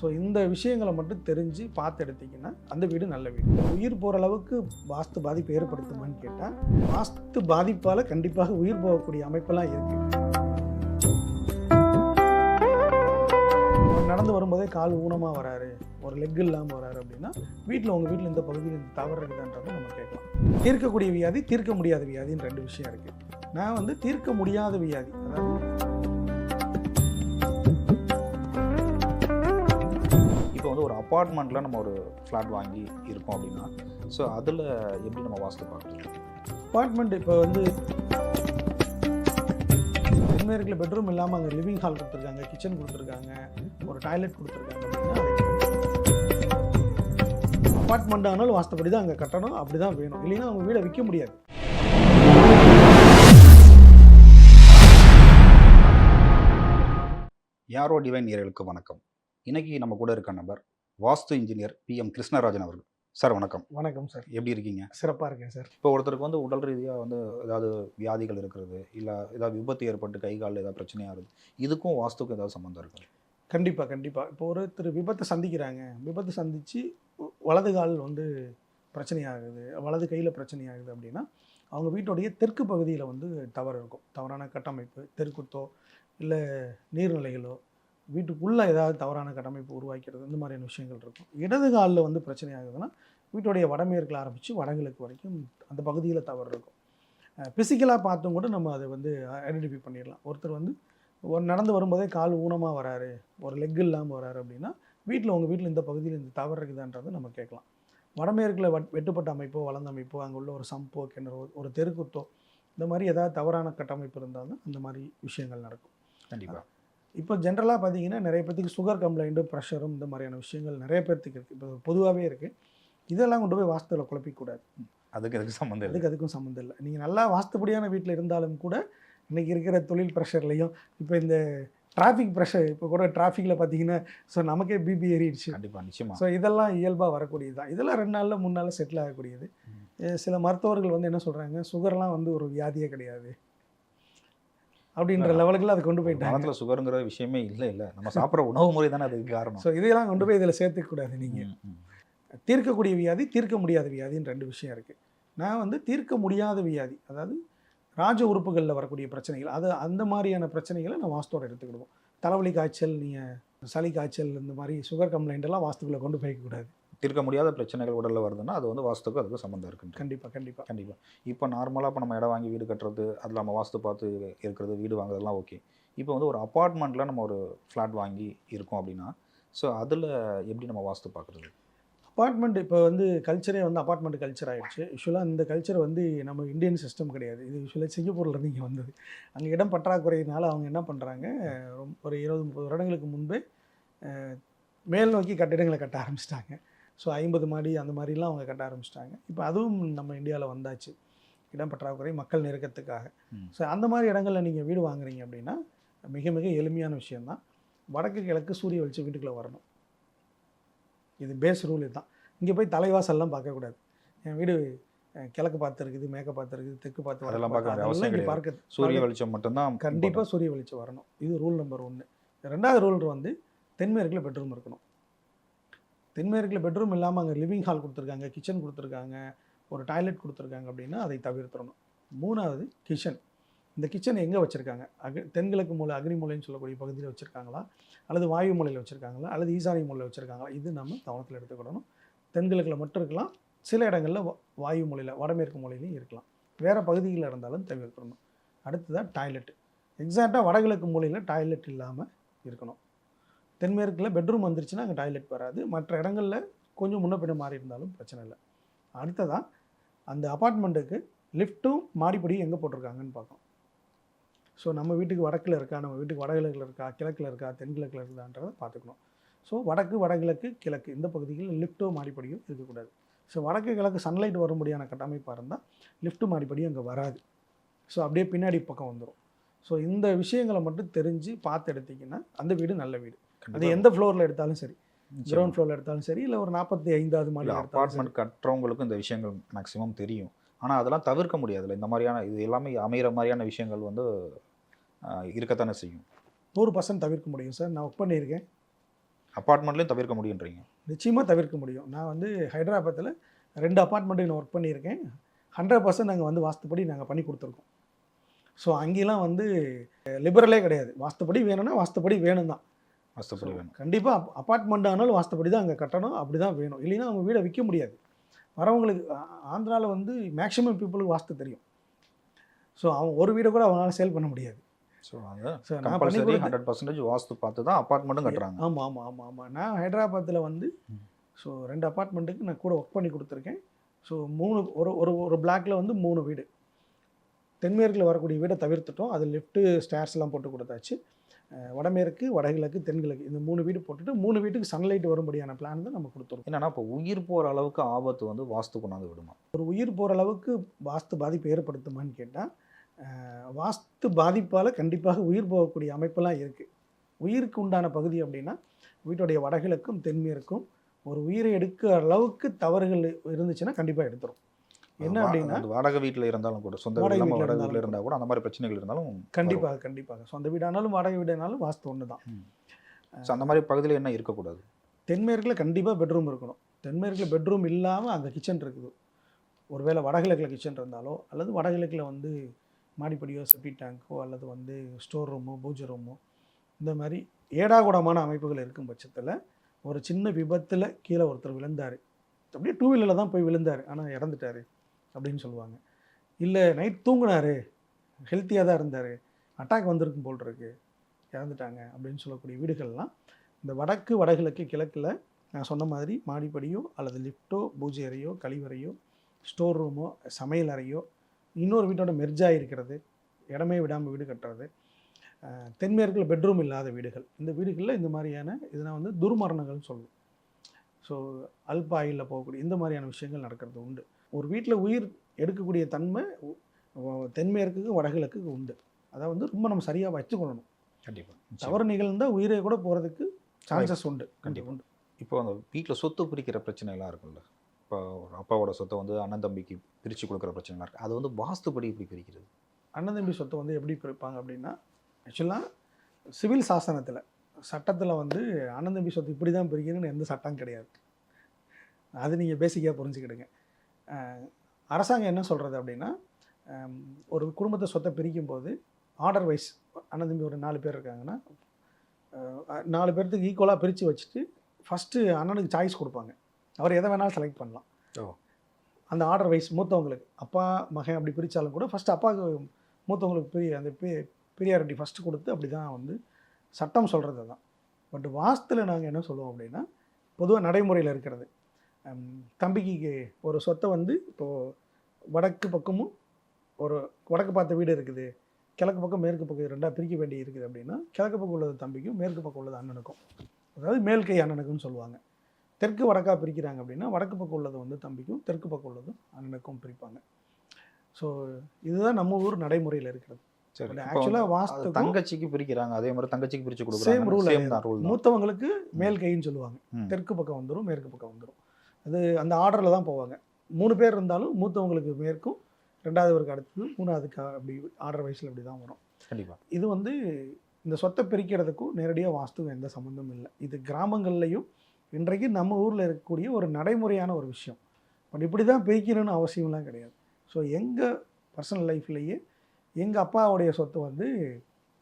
So இந்த விஷயங்களை மட்டும் தெரிஞ்சு பார்த்து எடுத்தீங்கன்னா அந்த வீடு நல்ல வீடு. உயிர் போகிற அளவுக்கு வாஸ்து பாதிப்பு ஏற்படுத்துமான்னு கேட்டால் வாஸ்து பாதிப்பால் கண்டிப்பாக உயிர் போகக்கூடிய அமைப்பெல்லாம் இருக்குது நடந்து வரும்போதே கால் ஊனமாக வராரு. ஒரு லெக் இல்லாமல் வராரு அப்படின்னா வீட்டில் உங்கள் வீட்டில் இந்த பகுதியில் இந்த தவறு இருக்குதான்றதை நம்ம கேட்கலாம். தீர்க்கக்கூடிய வியாதி தீர்க்க முடியாத வியாதின்னு ரெண்டு விஷயம் இருக்குது நான் வந்து தீர்க்க முடியாத வியாதி அதாவது அப்பார்ட்மெண்ட்டில் நம்ம ஒரு ஃப்ளாட் வாங்கி இருக்கோம் அப்படின்னா ஸோ அதில் எப்படி நம்ம வாஸ்து பார்க்குறது? அப்பார்ட்மெண்ட் இப்போ வந்து தென்மேற்கில் பெட்ரூம் இல்லாமல் அங்கே லிவிங் ஹால் கொடுத்துருக்காங்க கிச்சன் கொடுத்துருக்காங்க ஒரு டாய்லெட் கொடுத்துருக்காங்க அப்பார்ட்மெண்ட் ஆனாலும் வாஸ்துப்படி தான் அங்கே கட்டணும் அப்படி தான் வேணும். இல்லைன்னா அவங்க வீடை விற்க முடியாது. யாரோ டிவைன் நேயர்களுக்கு வணக்கம். இன்னைக்கு நம்ம கூட இருக்க நபர் vastu engineer P. M. Krishnarajan அவர்கள். சார் வணக்கம். வணக்கம் சார். எப்படி இருக்கீங்க? சிறப்பாக இருக்கேன் சார். இப்போ ஒருத்தருக்கு வந்து உடல் ரீதியாக வந்து ஏதாவது வியாதிகள் இருக்கிறது இல்லை ஏதாவது விபத்து ஏற்பட்டு கை காலில் ஏதாவது பிரச்சனையாக இருக்குது இதுக்கும் வாஸ்துக்கும் ஏதாவது சம்மந்தம் இருக்கு? கண்டிப்பாக கண்டிப்பாக இப்போ ஒருத்தர் விபத்தை சந்திக்கிறாங்க. விபத்து சந்தித்து வலது கால் வந்து பிரச்சனையாகுது வலது கையில் பிரச்சனையாகுது அப்படின்னா அவங்க வீட்டுடைய தெற்கு பகுதியில் வந்து தவறு இருக்கும். தவறான கட்டமைப்பு தெருக்குத்தோ இல்லை நீர்நிலைகளோ வீட்டுக்குள்ளே ஏதாவது தவறான கட்டமைப்பு உருவாக்கிறது இந்த மாதிரியான விஷயங்கள் இருக்கும். இடது காலில் வந்து பிரச்சனை ஆகுதுன்னா வீட்டுடைய வடமேற்கில் ஆரம்பித்து வடகிழக்கு வரைக்கும் அந்த பகுதியில் தவறு இருக்கும். ஃபிசிக்கலாக பார்த்தும் கூட நம்ம அதை வந்து ஐடென்டிஃபை பண்ணிடலாம். ஒருத்தர் வந்து ஒரு நடந்து வரும்போதே கால் ஊனமாக வராரு ஒரு லெக் இல்லாமல் வராரு அப்படின்னா வீட்டில் உங்கள் வீட்டில் இந்த பகுதியில் இந்த தவறு இருக்குதான்றதை நம்ம கேட்கலாம். வடமேற்கில் வட் வெட்டுப்பட்ட அமைப்போ வளர்ந்த அமைப்போ அங்கே உள்ள ஒரு சம்போ கிணறு ஒரு தெருக்குத்தோ இந்த மாதிரி ஏதாவது தவறான கட்டமைப்பு இருந்தாலும் அந்த மாதிரி விஷயங்கள் நடக்கும். கண்டிப்பாக இப்போ ஜென்ரலாக பார்த்தீங்கன்னா நிறைய பேர்த்துக்கு சுகர் கம்ப்ளைண்ட்டு ப்ரெஷரும் இந்த மாதிரியான விஷயங்கள் நிறைய பேர்த்துக்கு இருக்குது இப்போ பொதுவாகவே இருக்குது இதெல்லாம் கொண்டு போய் வாஸ்துவில் குழப்பிக்கூடாது. அதுக்கு அதுக்கு சம்மந்தம் இல்லை. அதுக்கு அதுக்கும் சம்மந்தம் இல்லை. நீங்கள் நல்லா வாஸ்துப்படியான வீட்டில் இருந்தாலும் கூட இன்றைக்கி இருக்கிற தொழில் ப்ரெஷர்லையும் இப்போ இந்த டிராஃபிக் ப்ரெஷர் இப்போ கூட டிராஃபிக்கில் பார்த்தீங்கன்னா ஸோ நமக்கே பிபி ஏறிடுச்சு. கண்டிப்பாக நிச்சயமா. ஸோ இதெல்லாம் இயல்பாக வரக்கூடியது தான். இதெல்லாம் ரெண்டு நாளில் மூணு நாளில் செட்டில் ஆகக்கூடியது. சில மருத்துவர்கள் வந்து என்ன சொல்கிறாங்க சுகர்லாம் வந்து ஒரு வியாதியே கிடையாது. அப்படின்ற லெவலுக்குலாம் அதை கொண்டு போயிட்டாங்க. காலத்தில் சுகருங்கிற விஷயமே இல்லை இல்லை. நம்ம சாப்பிட்ற உணவு முறை தானே அதுக்கு காரணம். ஸோ இதெல்லாம் கொண்டு போய் இதில் சேர்த்துக்கூடாது நீங்கள். தீர்க்கக்கூடிய வியாதி தீர்க்க முடியாத வியாதின்னு ரெண்டு விஷயம் இருக்குது நான் வந்து தீர்க்க முடியாத வியாதி அதாவது ராஜ உறுப்புகளில் வரக்கூடிய பிரச்சனைகள் அது அந்த மாதிரியான பிரச்சனைகளை நான் வாஸ்துவோட எடுத்துக்கிடுவோம். தலைவலி காய்ச்சல் நீங்கள் சளி காய்ச்சல் இந்த மாதிரி சுகர் கம்ப்ளைண்ட் எல்லாம் வாஸ்துக்குள்ளே கொண்டு போய்க்கக்கூடாது. தீர்க்க முடியாத பிரச்சனைகள் உடலில் வருதுன்னா அது வந்து வாஸ்துக்கும் அதுக்கு சம்மந்தம் இருக்குன்ற கண்டிப்பாக கண்டிப்பாக கண்டிப்பாக இப்போ நார்மலாக இப்போ நம்ம இடம் வாங்கி வீடு கட்டுறது அதில் நம்ம வாஸ்து பார்த்து இருக்கிறது வீடு வாங்குறதெல்லாம் ஓகே இப்போ வந்து ஒரு அப்பார்ட்மெண்ட்டில் நம்ம ஒரு ஃப்ளாட் வாங்கி இருக்கோம் அப்படின்னா ஸோ அதில் எப்படி நம்ம வாஸ்து பார்க்குறது? அப்பார்ட்மெண்ட் இப்போ வந்து கல்ச்சரே வந்து அப்பார்ட்மெண்ட் கல்ச்சர் ஆயிடுச்சு. யூஸ்வலாக இந்த கல்ச்சர் வந்து நம்ம இந்தியன் சிஸ்டம் கிடையாது. இது யூஸ்வலாக சிங்கப்பூரில் இங்கே வந்தது. அங்கே இடம் பற்றாக்குறையினால அவங்க என்ன பண்ணுறாங்க ஒரு இருபது முப்பது வருடங்களுக்கு முன்பே மேல் நோக்கி கட்டிடங்களை கட்ட ஆரம்பிச்சிட்டாங்க. ஸோ ஐம்பது மாடி அந்த மாதிரிலாம் அவங்க கட்ட ஆரம்பிச்சிட்டாங்க. இப்போ அதுவும் நம்ம இந்தியாவில் வந்தாச்சு. இடம் பற்றாக்குறை மக்கள் நெருக்கத்துக்காக. ஸோ அந்த மாதிரி இடங்களில் நீங்கள் வீடு வாங்குறீங்க அப்படின்னா மிக மிக எளிமையான விஷயம்தான். வடக்கு கிழக்கு சூரிய வெளிச்சம் வீட்டுக்குள்ளே வரணும். இது பேஸ் ரூல் இதுதான். இங்கே போய் தலைவாசல்லாம் பார்க்கக்கூடாது என் வீடு கிழக்கு பார்த்து இருக்குது மேற்க பார்த்து இருக்குது தெற்கு பார்த்து அதெல்லாம் பார்க்க அவசியம். பார்க்க சூரிய வெளிச்சம் மட்டும்தான் கண்டிப்பாக சூரிய வெளிச்சம் வரணும். இது ரூல் நம்பர் ஒன்று ரெண்டாவது ரூல் வந்து தென்மேற்கில் பெட்ரூம் இருக்கணும். தென்மேற்கில் பெட்ரூம் இல்லாமல் அங்கே லிவிங் ஹால் கொடுத்துருக்காங்க கிச்சன் கொடுத்துருக்காங்க ஒரு டாய்லெட் கொடுத்துருக்காங்க அப்படின்னா அதை தவிர்த்துறணும் மூணாவது கிச்சன் இந்த கிச்சன் எங்கே வச்சுருக்காங்க? அக் தென்கிழக்கு மூலை அக்னி மூலைன்னு சொல்லக்கூடிய பகுதியில் வச்சுருக்காங்களா? அல்லது வாயு மூலையில் வச்சுருக்காங்களா? அல்லது ஈசானி மூலையில் வச்சுருக்காங்களா? இது நம்ம கவனத்தில் எடுத்துக்கிடணும். தென்கிழக்கில் மட்டும் இருக்கலாம். சில இடங்களில் வாயு மூலையில் வடமேற்கு மூலையிலையும் இருக்கலாம். வேறு பகுதிகளில் இருந்தாலும் தவிர்த்துறணும் அடுத்ததாக டாய்லெட் எக்ஸாக்டாக வடகிழக்கு மூலையில் டாய்லெட் இல்லாமல் இருக்கணும். தென்மேற்கில் பெட்ரூம் வந்துருச்சுன்னா அங்கே டாய்லெட் வராது. மற்ற இடங்களில் கொஞ்சம் முன்ன பின்ன மாறி இருந்தாலும் பிரச்சனை இல்லை. அடுத்ததான் அந்த அப்பார்ட்மெண்ட்டுக்கு லிஃப்ட்டும் மாடிப்படியும் எங்கே போட்டிருக்காங்கன்னு பார்க்கணும். ஸோ நம்ம வீட்டுக்கு வடக்கில் இருக்கா நம்ம வீட்டுக்கு வடகிழக்கில் இருக்கா கிழக்கில் இருக்கா தென்கிழக்கில் இருக்கான்றதை பார்த்துக்கணும். ஸோ வடக்கு வடகிழக்கு கிழக்கு இந்த பகுதியில் லிஃப்ட்டோ மாடிப்படியும் இருக்கக்கூடாது. ஸோ வடக்கு கிழக்கு சன்லைட் வரும்படியான கட்டமைப்பாக இருந்தால் லிஃப்ட்டு மாடிப்படியும் அங்கே வராது. ஸோ அப்படியே பின்னாடி பக்கம் வந்துடும் ஸோ இந்த விஷயங்களை மட்டும் தெரிஞ்சு பார்த்து எடுத்தீங்கன்னா அந்த வீடு நல்ல வீடு. அது. எந்த ஃப்ளோரில் எடுத்தாலும் சரி. கிரவுண்ட் ஃப்ளோரில் எடுத்தாலும் சரி இல்லை ஒரு நாற்பத்தி ஐந்தாவது சரி. அப்பார்ட்மெண்ட் கட்டுறவங்களுக்கும் இந்த விஷயங்கள் மேக்ஸிமம் தெரியும். ஆனால் அதெல்லாம் தவிர்க்க முடியாதுல்ல. இந்த மாதிரியான இது எல்லாமே அமைகிற மாதிரியான விஷயங்கள் வந்து இருக்கத்தானே செய்யும். நூறு பர்சன்ட் தவிர்க்க முடியும் சார். நான் ஒர்க் பண்ணியிருக்கேன். அப்பார்ட்மெண்ட்லேயும் தவிர்க்க முடியுன்றீங்க. நிச்சயமாக தவிர்க்க முடியும். நான் வந்து ஹைதராபாத்தில் ரெண்டு அப்பார்ட்மெண்ட்டுக்கு நான் ஒர்க் பண்ணியிருக்கேன். ஹண்ட்ரட் பர்சன்ட் நாங்கள் வந்து வாஸ்துப்படி நாங்கள் பண்ணி கொடுத்துருக்கோம். ஸோ அங்கேலாம் வந்து லிபரலே கிடையாது. வாஸ்துப்படி வேணும்னா வாஸ்துப்படி வேணும் தான் வாஸ்துப்படி வேணும். கண்டிப்பாக அப்பார்ட்மெண்ட் ஆனாலும் வாஸ்துப்படி தான் அங்கே கட்டணும் அப்படி தான் வேணும். இல்லைன்னா அவங்க வீடை விற்க முடியாது. வரவங்களுக்கு ஆந்திராவில் வந்து மேக்ஸிமம் பீப்புளுக்கு வாஸ்து தெரியும். ஸோ அவங்க ஒரு வீடை கூட அவங்களால சேல் பண்ண முடியாது. ஸோ அது கம்பல்சரி ஹண்ட்ரட் பர்சன்டேஜ் வாஸ்து பார்த்து தான் அப்பார்ட்மெண்ட்டும் கட்டுறாங்க. ஆமாம் ஆமாம் ஆமாம் ஆமாம் நான் ஹைதராபாத்தில் வந்து. ஸோ ரெண்டு அப்பார்ட்மெண்ட்டுக்கு நான் கூட ஒர்க் பண்ணி கொடுத்துருக்கேன். ஸோ மூணு ஒரு ஒரு ஒரு பிளாக்ல வந்து மூணு வீடு. தென்மேற்கில் வரக்கூடிய வீடை தவிர்த்துட்டோம். அது லிஃப்ட்டு ஸ்டேர்ஸ்லாம் போட்டு கொடுத்தாச்சு. வடமேற்கு வடகிழக்கு தென்கிழக்கு இந்த மூணு வீடு போட்டுட்டு மூணு வீட்டுக்கு சன்லைட் வரும்படியான பிளான் தான் நம்ம கொடுத்துருக்கோம். என்னன்னா இப்போ உயிர் போகிற அளவுக்கு ஆபத்து வந்து வாஸ்து கொண்டாந்து விடுமா? ஒரு உயிர் போகிற அளவுக்கு வாஸ்து பாதிப்பு ஏற்படுத்துமான்னு கேட்டால் வாஸ்து பாதிப்பால் கண்டிப்பாக உயிர் போகக்கூடிய அமைப்பெல்லாம் இருக்குது உயிருக்கு உண்டான பகுதி அப்படின்னா வீட்டுடைய வடகிழக்கும் தென்மேற்கும் ஒரு உயிரை எடுக்கிற அளவுக்கு தவறுகள் இருந்துச்சுன்னா கண்டிப்பாக எடுத்துரும். என்ன அப்படின்னா வாடகை வீட்டில் இருந்தாலும் கூட சொந்த வாடகை வீட்டில் இருந்தால் கூட அந்த மாதிரி பிரச்சனைகள் இருந்தாலும் கண்டிப்பாக கண்டிப்பாக சொந்த வீடானாலும் வாடகை வீடானாலும் வாஸ்து ஒன்று தான் ஸோ அந்த மாதிரி பகுதியில் என்ன இருக்கக்கூடாது? தென்மேற்கில் கண்டிப்பாக பெட்ரூம் இருக்கணும். தென்மேற்கில் பெட்ரூம் இல்லாமல் அங்கே கிச்சன் இருக்குது. ஒருவேளை வடகிழக்கில் கிச்சன் இருந்தாலோ அல்லது வடகிழக்கில் வந்து மாடிப்படியோ செப்பி டேங்கோ அல்லது வந்து ஸ்டோர் ரூமோ பூஜை ரூமோ இந்த மாதிரி ஏடாகூடமான அமைப்புகள் இருக்கும் பட்சத்தில் ஒரு சின்ன விபத்தில் கீழே ஒருத்தர் விழுந்தார். அப்படியே டூ வீலரில் தான் போய் விழுந்தார். ஆனால் இறந்துட்டார். அப்படின்னு சொல்லுவாங்க. இல்லை நைட் தூங்கினாரு. ஹெல்த்தியாக தான் இருந்தார். அட்டாக் வந்திருக்கும் போல் இருக்கு. இறந்துட்டாங்க அப்படின்னு சொல்லக்கூடிய வீடுகள்லாம் இந்த வடக்கு வடகிழக்கு கிழக்கில் நான் சொன்ன மாதிரி மாடிப்படியோ அல்லது லிஃப்ட்டோ பூஜை அறையோ கழிவறையோ ஸ்டோர் ரூமோ சமையல் அறையோ இன்னொரு வீட்டோட மெர்ஜாக இருக்கிறது. இடமே விடாமல் வீடு கட்டுறது. தென்மேற்கில் பெட்ரூம் இல்லாத வீடுகள். இந்த வீடுகளில் இந்த மாதிரியான இதனை வந்து துர்மரணங்கள்னு சொல்லுவோம். ஸோ அல்பாயில் போகக்கூடிய இந்த மாதிரியான விஷயங்கள் நடக்கிறது உண்டு. ஒரு வீட்டில் உயிர் எடுக்கக்கூடிய தன்மை தென்மேற்குக்கு வடகிழக்குக்கு உண்டு. அதை வந்து ரொம்ப நம்ம சரியாக வச்சுக்கொள்ளணும். கண்டிப்பாக தவறு நிகழ்ந்தால் உயிரை கூட போகிறதுக்கு சான்சஸ் உண்டு. கண்டிப்பா. கண்டிப்பாக உண்டு இப்போ அந்த வீட்டில் சொத்து பிரிக்கிற பிரச்சனைலாம் இருக்குல்ல இப்போ ஒரு அப்பாவோட சொத்தை வந்து அண்ணன் தம்பிக்கு பிரித்து கொடுக்குற பிரச்சனைலாம் இருக்குது அது வந்து வாஸ்துப்படி இப்படி பிரிக்கிறது? அண்ணன் தம்பி சொத்தை வந்து எப்படி பிரிப்பாங்க அப்படின்னா ஆக்சுவலாக சிவில் சாசனத்தில் சட்டத்தில் வந்து அண்ணன் தம்பி சொத்து இப்படி தான் பிரிக்கணும்னு எந்த சட்டம் கிடையாது. அது நீங்கள் பேசிக்காக புரிஞ்சுக்கிடுங்க. அரசாங்கம் என்ன சொல்கிறது அப்படின்னா ஒரு குடும்பத்தை சொத்தை பிரிக்கும் போது ஆர்டர் வைஸ் அண்ணன் தம்பி ஒரு நாலு பேர் இருக்காங்கன்னா நாலு பேர்த்துக்கு ஈக்குவலாக பிரித்து வச்சுட்டு ஃபஸ்ட்டு அண்ணனுக்கு சாய்ஸ் கொடுப்பாங்க. அவர் எதை வேணாலும் செலக்ட் பண்ணலாம். அந்த ஆர்டர் வைஸ் மூத்தவங்களுக்கு அப்பா மகன் அப்படி பிரித்தாலும் கூட ஃபஸ்ட்டு அப்பாவுக்கு மூத்தவங்களுக்கு பெரிய அந்த பெரியாரிட்டி ஃபஸ்ட்டு கொடுத்து அப்படி தான் வந்து சட்டம் சொல்கிறது தான் பட் வாஸ்துல நாங்கள் என்ன சொல்லுவோம் அப்படின்னா பொதுவாக நடைமுறையில் இருக்கிறது. தம்பிக்கு ஒரு சொத்தை வந்து இப்போது வடக்கு பக்கமும் ஒரு வடக்கு பார்த்த வீடு இருக்குது. கிழக்கு பக்கம் மேற்கு பக்கம் ரெண்டாக பிரிக்க வேண்டி இருக்குது அப்படின்னா கிழக்கு பக்கம் உள்ளது தம்பிக்கும் மேற்கு பக்கம் உள்ளது அண்ணனுக்கும். அதாவது மேல் கை அண்ணனுக்குன்னு சொல்லுவாங்க. தெற்கு வடக்கா பிரிக்கிறாங்க அப்படின்னா வடக்கு பக்கம் உள்ளது வந்து தம்பிக்கும் தெற்கு பக்கம் உள்ளது அண்ணனுக்கும் பிரிப்பாங்க. ஸோ இதுதான் நம்ம ஊர் நடைமுறையில் இருக்கிறது. அது வாஸ்துக்கும் தங்கச்சிக்கு பிரிக்கிறாங்க. அதே மாதிரி தங்கச்சிக்கு பிரித்து கொடுக்குறாங்க. சேம் ரூல் மூத்தவங்களுக்கு மேல் கைன்னு சொல்லுவாங்க. தெற்கு பக்கம் வந்துடும் மேற்கு பக்கம் வந்துடும் அது அந்த ஆர்டரில் தான் போவாங்க. மூணு பேர் இருந்தாலும் மூத்தவங்களுக்கு மேற்கும் ரெண்டாவதுவருக்கு அடுத்தது மூணாவதுக்கு அப்படி ஆர்டர் வயசில் அப்படி தான் வரும். கண்டிப்பாக இது வந்து இந்த சொத்தை பிரிக்கிறதுக்கும் நேரடியாக வாஸ்துக்கும் எந்த சம்மந்தமும் இல்லை. இது கிராமங்கள்லையும் இன்றைக்கு நம்ம ஊரில் இருக்கக்கூடிய ஒரு நடைமுறையான ஒரு விஷயம். பட் இப்படி தான் பிரிக்கணும்னு அவசியம்லாம் கிடையாது. ஸோ எங்கள் பர்சனல் லைஃப்லேயே எங்கள் அப்பாவுடைய சொத்து வந்து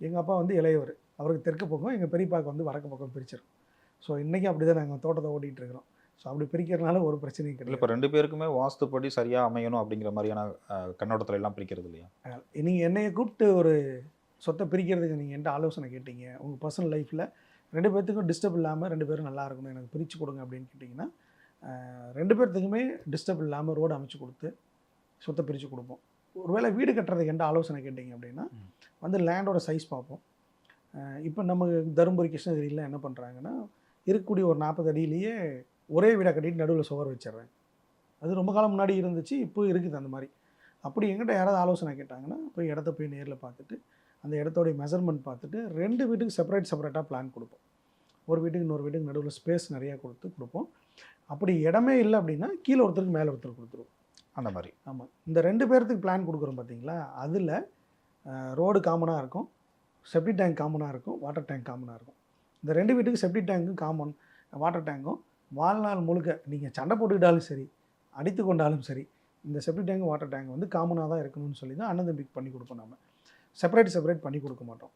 எங்கள் அப்பா வந்து இளையவர். அவருக்கு தெற்கு பக்கம் எங்கள் பெரியப்பாவுக்கு வந்து வடக்கு பக்கம் பிரிச்சிருக்கோம் ஸோ இன்றைக்கி அப்படி தான் நாங்கள் தோட்டத்தை ஓட்டிகிட்டு இருக்கிறோம். ஸோ அப்படி பிரிக்கிறதுனால ஒரு பிரச்சனையும் கிடையாது. இப்போ ரெண்டு பேருக்குமே வாஸ்துப்படி சரியாக அமையணும் அப்படிங்கிற மாதிரியான கண்ணோட்டத்துல எல்லாம் பிரிக்கிறது இல்லையா? நீங்கள் என்னைய கூப்பிட்டு ஒரு சொத்தை பிரிக்கிறதுக்கு நீங்கள் என்கிட்ட ஆலோசனை கேட்டீங்க. உங்கள் பர்சனல் லைஃப்பில் ரெண்டு பேர்த்துக்கும் டிஸ்டர்ப் இல்லாமல் ரெண்டு பேரும் நல்லா இருக்கணும் எனக்கு பிரித்து கொடுங்க அப்படின்னு கேட்டிங்கன்னா ரெண்டு பேர்த்துக்குமே டிஸ்டர்ப் இல்லாமல் ரோடு அமைச்சு கொடுத்து சொத்தை பிரித்து கொடுப்போம். ஒருவேளை வீடு கட்டுறதுக்கு என்கிட்ட ஆலோசனை கேட்டிங்க அப்படின்னா. வந்து லேண்டோட சைஸ் பார்ப்போம். இப்போ நம்ம தருமபுரி கிருஷ்ணகிரியில் என்ன பண்ணுறாங்கன்னா இருக்கக்கூடிய ஒரு நாற்பது அடியிலேயே ஒரே வீடாக கட்டிட்டு நடுவில் சுவர் வச்சிடுறாங்க அது ரொம்ப காலம் முன்னாடி இருந்துச்சு இப்போ இருக்குது அந்த மாதிரி. அப்படி எங்கிட்ட யாராவது ஆலோசனை கேட்டாங்கன்னா போய் இடத்த போய் நேரில் பார்த்துட்டு அந்த இடத்தோடைய மெஷர்மெண்ட் பார்த்துட்டு ரெண்டு வீட்டுக்கு செப்பரேட் செப்பரேட்டாக பிளான் கொடுப்போம். ஒரு வீட்டுக்கு இன்னொரு வீட்டுக்கு நடுவில் ஸ்பேஸ் நிறையா கொடுத்து கொடுப்போம். அப்படி இடமே இல்லை அப்படின்னா கீழே ஒருத்தருக்கு மேலே ஒருத்தர் கொடுத்துருவோம். அந்த மாதிரி. ஆமாம் இந்த ரெண்டு பேர்த்துக்கு பிளான் கொடுக்குறோம் பார்த்தீங்களா அதில் ரோடு காமனாக இருக்கும் செப்டி டேங்க் காமனாக இருக்கும் வாட்டர் டேங்க் காமனாக இருக்கும். இந்த ரெண்டு வீட்டுக்கு செப்டி டேங்க்கும் காமன் வாட்டர் டேங்கும் வாழ்நாள் முழுக்க நீங்கள் சண்டை போட்டுக்கிட்டாலும் சரி அடித்து கொண்டாலும் சரி இந்த செப்டிக் டேங்க் வாட்டர் டேங்க் வந்து காமனாக தான் இருக்கணும்னு சொல்லி தான் அண்ணன் தம்பிக்கு பண்ணி கொடுப்போம் நம்ம செப்பரேட் செப்பரேட் பண்ணி கொடுக்க மாட்டோம்.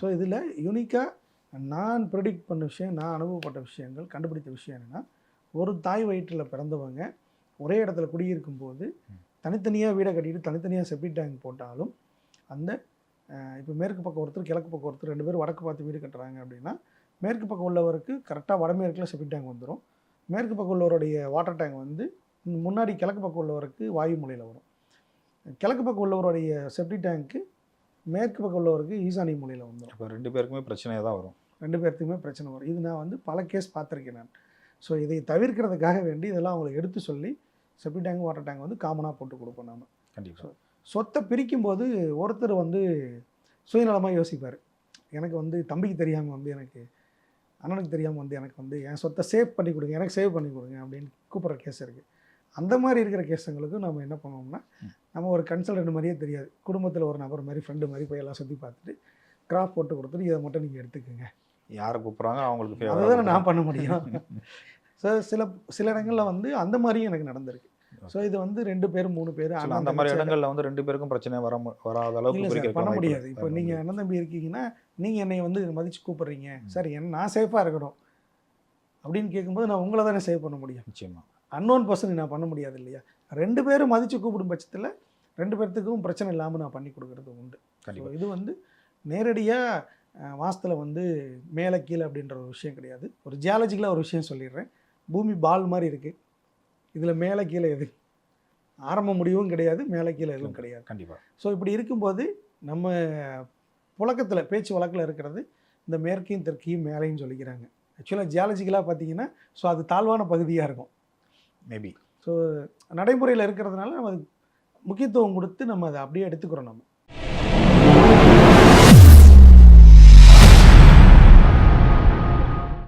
ஸோ இதில் யூனிக்காக நான் ப்ரெடிக்ட் பண்ண விஷயம் நான் அனுபவப்பட்ட விஷயங்கள் கண்டுபிடித்த விஷயம் என்னென்னா ஒரு தாய் வயிற்றில் பிறந்தவங்க ஒரே இடத்துல குடியிருக்கும் போது தனித்தனியாக வீடை கட்டிட்டு தனித்தனியாக செப்டிக் டேங்க் போட்டாலும் அந்த இப்போ மேற்கு பக்கம் ஒருத்தர் கிழக்கு பக்கம் ஒருத்தர் ரெண்டு பேரும் வடக்கு பார்த்து வீடு கட்டுறாங்க அப்படின்னா மேற்கு பக்கம் உள்ளவருக்கு கரெக்டாக வடமேற்கில் செப்டிக் டேங்க் வந்துடும் மேற்கு பக்கம் உள்ளவருடைய வாட்டர் டேங்க் வந்து முன்னாடி கிழக்கு பக்கம் உள்ளவருக்கு வாயு மூலையில் வரும். கிழக்கு பக்கம் உள்ளவருடைய செப்டிக் டேங்க்கு மேற்கு பக்கம் உள்ளவருக்கு ஈசானி மூலையில் வந்துடும் இப்போ ரெண்டு பேருக்குமே பிரச்சனையாக தான் வரும். ரெண்டு பேர்த்துக்குமே பிரச்சனை வரும். இது நான் வந்து பல கேஸ் பார்த்துருக்கேன் நான். ஸோ இதை தவிர்க்கிறதுக்காக வேண்டி இதெல்லாம் அவங்களுக்கு எடுத்து சொல்லி செப்டி டேங்க் வாட்டர் டேங்க் வந்து காமனாக போட்டு கொடுப்போம் நாம. கண்டிப்பாக சொத்தை பிரிக்கும்போது ஒருத்தர் வந்து சுயநலமாக யோசிப்பார். எனக்கு வந்து தம்பிக்கு தெரியாமல் வந்து எனக்கு அண்ணனுக்கு தெரியாமல் வந்து எனக்கு வந்து என் சொத்தை சேவ் பண்ணி கொடுங்க எனக்கு சேவ் பண்ணி கொடுங்க அப்படின்னு கூப்பிட்ற கேஸ் இருக்குது அந்த மாதிரி இருக்கிற கேஸுங்களுக்கு நம்ம என்ன பண்ணுவோம்னா நம்ம ஒரு கன்சல்டன்ட் மாதிரியே தெரியாது. குடும்பத்தில் ஒரு நபர் மாதிரி ஃப்ரெண்டு மாதிரி போய் எல்லாம் சுற்றி பார்த்துட்டு கிராஃப் போட்டு கொடுத்துட்டு இதை மட்டும் நீங்கள் எடுத்துக்கோங்க. யாரை கூப்பிட்றாங்க? அவங்களுக்கு அதுதானே நான் பண்ண முடியும். ஸோ சில சில இடங்களில் வந்து அந்த மாதிரியும் எனக்கு நடந்திருக்கு. ஸோ இது வந்து ரெண்டு பேர் மூணு பேர் சில அந்த மாதிரி இடங்கள்ல வந்து ரெண்டு பேருக்கும் பிரச்சனை வர வராத அளவுக்கு பண்ண முடியாது. இப்போ நீங்கள் அண்ணன் தம்பி இருக்கீங்கன்னா நீங்கள் என்னை வந்து மதித்து கூப்பிடுறீங்க. சார் என்ன நான் சேஃபாக இருக்கணும். அப்படின்னு கேட்கும்போது நான் உங்களை தானே சேவ் பண்ண முடியும். நிச்சயமா. அன்னோன் பர்சன் நான் பண்ண முடியாது இல்லையா? ரெண்டு பேரும் மதித்து கூப்பிடும் பட்சத்தில் ரெண்டு பேர்த்துக்கும் பிரச்சனை இல்லாமல் நான் பண்ணி கொடுக்கறது உண்டு. ஸோ கண்டிப்பா. இது வந்து நேரடியாக வாஸ்துல வந்து மேலே கீழே அப்படின்ற ஒரு விஷயம் கிடையாது. ஒரு ஜியாலஜிக்கலாக ஒரு விஷயம் சொல்லிடுறேன். பூமி பால் மாதிரி இருக்குது இதில் மேலே கீழே எது? ஆரம்ப முடிவும் கிடையாது. மேலே கீழே எதுவும் கிடையாது. கண்டிப்பா. ஸோ இப்படி இருக்கும்போது நம்ம புழக்கத்தில் பேச்சு வழக்கில் இருக்கிறது இந்த மேற்கையும் தெற்கையும் மேலையும் சொல்லிக்கிறாங்க. ஆக்சுவலாக ஜியாலஜிக்கலாக பார்த்தீங்கன்னா ஸோ அது தாழ்வான பகுதியாக இருக்கும். மேபி ஸோ நடைமுறையில் இருக்கிறதுனால நம்ம அது முக்கியத்துவம் கொடுத்து நம்ம அதை அப்படியே எடுத்துக்கிறோம் நம்ம.